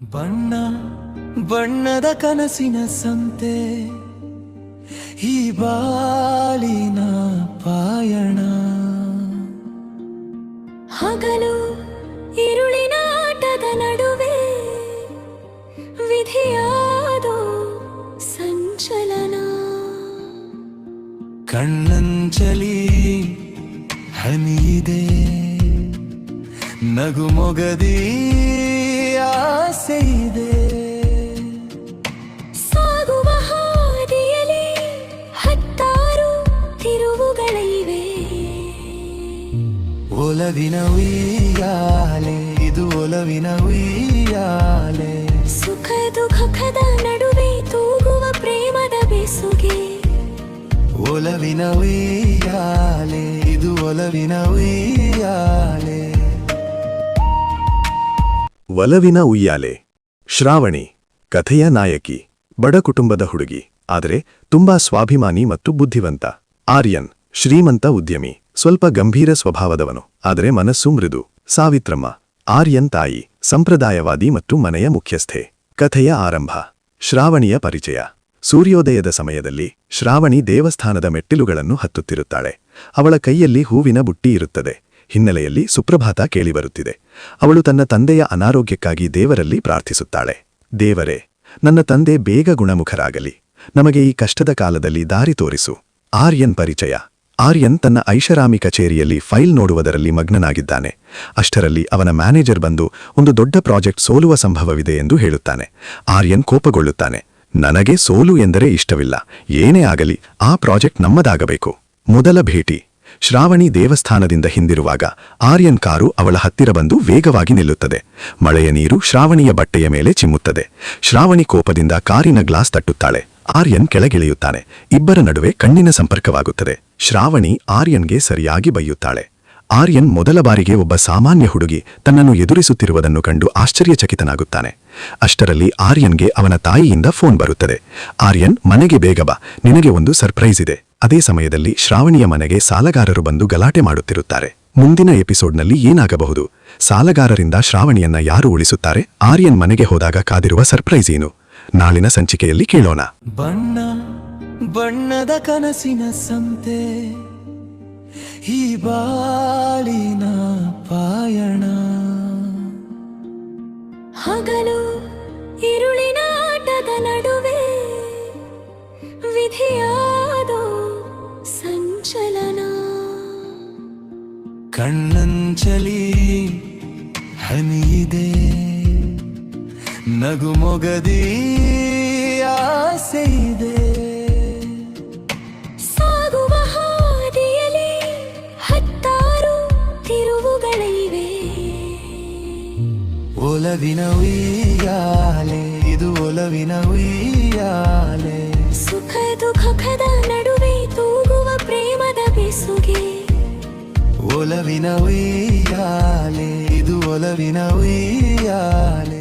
ಬಣ್ಣ ಬಣ್ಣದ ಕನಸಿನ ಸಂತೆ ಈ ಬಾಲಿನ ಪಾಯಣ. ಹಗಲು ಇರುಳಿನ ಆಟದ ನಡುವೆ ವಿಧಿಯಾದೋ ಸಂಚಲನ. ಕಣ್ಣಂಚಲಿ ಹನಿಯಿದೆ ನಗುಮೊಗದೀ ಆಸೆ ಇದೆ. ಸಾಗುವ ಹಾದಿಯಲ್ಲಿ ಹತ್ತಾರು ತಿರುವುಗಳಿವೆ ಒಲವಿನ ಉಯ್ಯಾಲೆ ಇದು ಒಲವಿನ ಉಯ್ಯಾಲೆ. ಸುಖ ದುಃಖದ ನಡುವೆ ತೂಗುವ ಪ್ರೇಮದ ಬೆಸುಗೆ. ಒಲವಿನ ಉಯ್ಯಾಲೆ ಇದು ಒಲವಿನ ಉಯ್ಯಾಲೆ. ಒಲವಿನ ಉಯ್ಯಾಲೆ. ಶ್ರಾವಣಿ, ಕಥೆಯ ನಾಯಕಿ, ಬಡ ಕುಟುಂಬದ ಹುಡುಗಿ, ಆದರೆ ತುಂಬಾ ಸ್ವಾಭಿಮಾನಿ ಮತ್ತು ಬುದ್ಧಿವಂತ. ಆರ್ಯನ್, ಶ್ರೀಮಂತ ಉದ್ಯಮಿ, ಸ್ವಲ್ಪ ಗಂಭೀರ ಸ್ವಭಾವದವನು, ಆದರೆ ಮನಸ್ಸು ಮೃದು. ಸಾವಿತ್ರಮ್ಮ, ಆರ್ಯನ್ ತಾಯಿ, ಸಂಪ್ರದಾಯವಾದಿ ಮತ್ತು ಮನೆಯ ಮುಖ್ಯಸ್ಥೆ. ಕಥೆಯ ಆರಂಭ, ಶ್ರಾವಣಿಯ ಪರಿಚಯ. ಸೂರ್ಯೋದಯದ ಸಮಯದಲ್ಲಿ ಶ್ರಾವಣಿ ದೇವಸ್ಥಾನದ ಮೆಟ್ಟಿಲುಗಳನ್ನು ಹತ್ತುತ್ತಿರುತ್ತಾಳೆ. ಅವಳ ಕೈಯಲ್ಲಿ ಹೂವಿನ ಬುಟ್ಟಿ ಇರುತ್ತದೆ. ಹಿನ್ನೆಲೆಯಲ್ಲಿ ಸುಪ್ರಭಾತ ಕೇಳಿಬರುತ್ತಿದೆ. ಅವಳು ತನ್ನ ತಂದೆಯ ಅನಾರೋಗ್ಯಕ್ಕಾಗಿ ದೇವರಲ್ಲಿ ಪ್ರಾರ್ಥಿಸುತ್ತಾಳೆ. ದೇವರೇ, ನನ್ನ ತಂದೆ ಬೇಗ ಗುಣಮುಖರಾಗಲಿ. ನಮಗೆ ಈ ಕಷ್ಟದ ಕಾಲದಲ್ಲಿ ದಾರಿ ತೋರಿಸು. ಆರ್ಯನ್ ಪರಿಚಯ. ಆರ್ಯನ್ ತನ್ನ ಐಷಾರಾಮಿ ಕಚೇರಿಯಲ್ಲಿ ಫೈಲ್ ನೋಡುವುದರಲ್ಲಿ ಮಗ್ನನಾಗಿದ್ದಾನೆ. ಅಷ್ಟರಲ್ಲಿ ಅವನ ಮ್ಯಾನೇಜರ್ ಬಂದು ಒಂದು ದೊಡ್ಡ ಪ್ರಾಜೆಕ್ಟ್ ಸೋಲುವ ಸಂಭವವಿದೆ ಎಂದು ಹೇಳುತ್ತಾನೆ. ಆರ್ಯನ್ ಕೋಪಗೊಳ್ಳುತ್ತಾನೆ. ನನಗೆ ಸೋಲು ಎಂದರೆ ಇಷ್ಟವಿಲ್ಲ. ಏನೇ ಆಗಲಿ, ಆ ಪ್ರಾಜೆಕ್ಟ್ ನಮ್ಮದಾಗಬೇಕು. ಮೊದಲ ಭೇಟಿ. ಶ್ರಾವಣಿ ದೇವಸ್ಥಾನದಿಂದ ಹಿಂದಿರುವಾಗ ಆರ್ಯನ್ ಕಾರು ಅವಳ ಹತ್ತಿರ ಬಂದು ವೇಗವಾಗಿ ನಿಲ್ಲುತ್ತದೆ. ಮಳೆಯ ನೀರು ಶ್ರಾವಣಿಯ ಬಟ್ಟೆಯ ಮೇಲೆ ಚಿಮ್ಮುತ್ತದೆ. ಶ್ರಾವಣಿ ಕೋಪದಿಂದ ಕಾರಿನ ಗ್ಲಾಸ್ ತಟ್ಟುತ್ತಾಳೆ. ಆರ್ಯನ್ ಕೆಳಗಿಳಿಯುತ್ತಾನೆ. ಇಬ್ಬರ ನಡುವೆ ಕಣ್ಣಿನ ಸಂಪರ್ಕವಾಗುತ್ತದೆ. ಶ್ರಾವಣಿ ಆರ್ಯನ್ಗೆ ಸರಿಯಾಗಿ ಬೈಯುತ್ತಾಳೆ. ಆರ್ಯನ್ ಮೊದಲ ಬಾರಿಗೆ ಒಬ್ಬ ಸಾಮಾನ್ಯ ಹುಡುಗಿ ತನ್ನನ್ನು ಎದುರಿಸುತ್ತಿರುವುದನ್ನು ಕಂಡು ಆಶ್ಚರ್ಯಚಕಿತನಾಗುತ್ತಾನೆ. ಅಷ್ಟರಲ್ಲಿ ಆರ್ಯನ್ಗೆ ಅವನ ತಾಯಿಯಿಂದ ಫೋನ್ ಬರುತ್ತದೆ. ಆರ್ಯನ್, ಮನೆಗೆ ಬೇಗ ಬಾ. ನಿನಗೆ ಒಂದು ಸರ್ಪ್ರೈಸ್ ಇದೆ. ಅದೇ ಸಮಯದಲ್ಲಿ ಶ್ರಾವಣಿಯ ಮನೆಗೆ ಸಾಲಗಾರರು ಬಂದು ಗಲಾಟೆ ಮಾಡುತ್ತಿರುತ್ತಾರೆ. ಮುಂದಿನ ಎಪಿಸೋಡ್ನಲ್ಲಿ ಏನಾಗಬಹುದು? ಸಾಲಗಾರರಿಂದ ಶ್ರಾವಣಿಯನ್ನ ಯಾರು ಉಳಿಸುತ್ತಾರೆ? ಆರ್ಯನ್ ಮನೆಗೆ ಹೋದಾಗ ಕಾದಿರುವ ಸರ್ಪ್ರೈಸ್ ಏನು? ನಾಳಿನ ಸಂಚಿಕೆಯಲ್ಲಿ ಕೇಳೋಣ. ಬಣ್ಣ ಬಣ್ಣದ ಕನಸಿನ ಸಂತೆ ಈ ಬಾಳಿನ ಪಾಯಣ. ಹಗಲು ಇರುಳಿ ಕಣ್ಣಂಚಲಿ ಹನಿಯಿದೆ. ನಗು ಮೊಗದಿ ಆಸೆ ಇದೆ ಸಾಗುವ ಹಾದಿಯಲ್ಲಿ ಹತ್ತಾರು ತಿರುವುಗಳಿವೆ. ಒಲವಿನ ಉಯ್ಯಾಲೆ ಇದು ಒಲವಿನ ಉಯ್ಯಾಲೆ. ಸುಖ ದುಃಖದ ನಡುವೆ ತೂಗುವ ಪ್ರೇಮದ ಬೆಸುಗೆ. ಒಲವಿನ ಉಯ್ಯಾಲೆ ಇದು ಒಲವಿನ ಉಯ್ಯಾಲೆ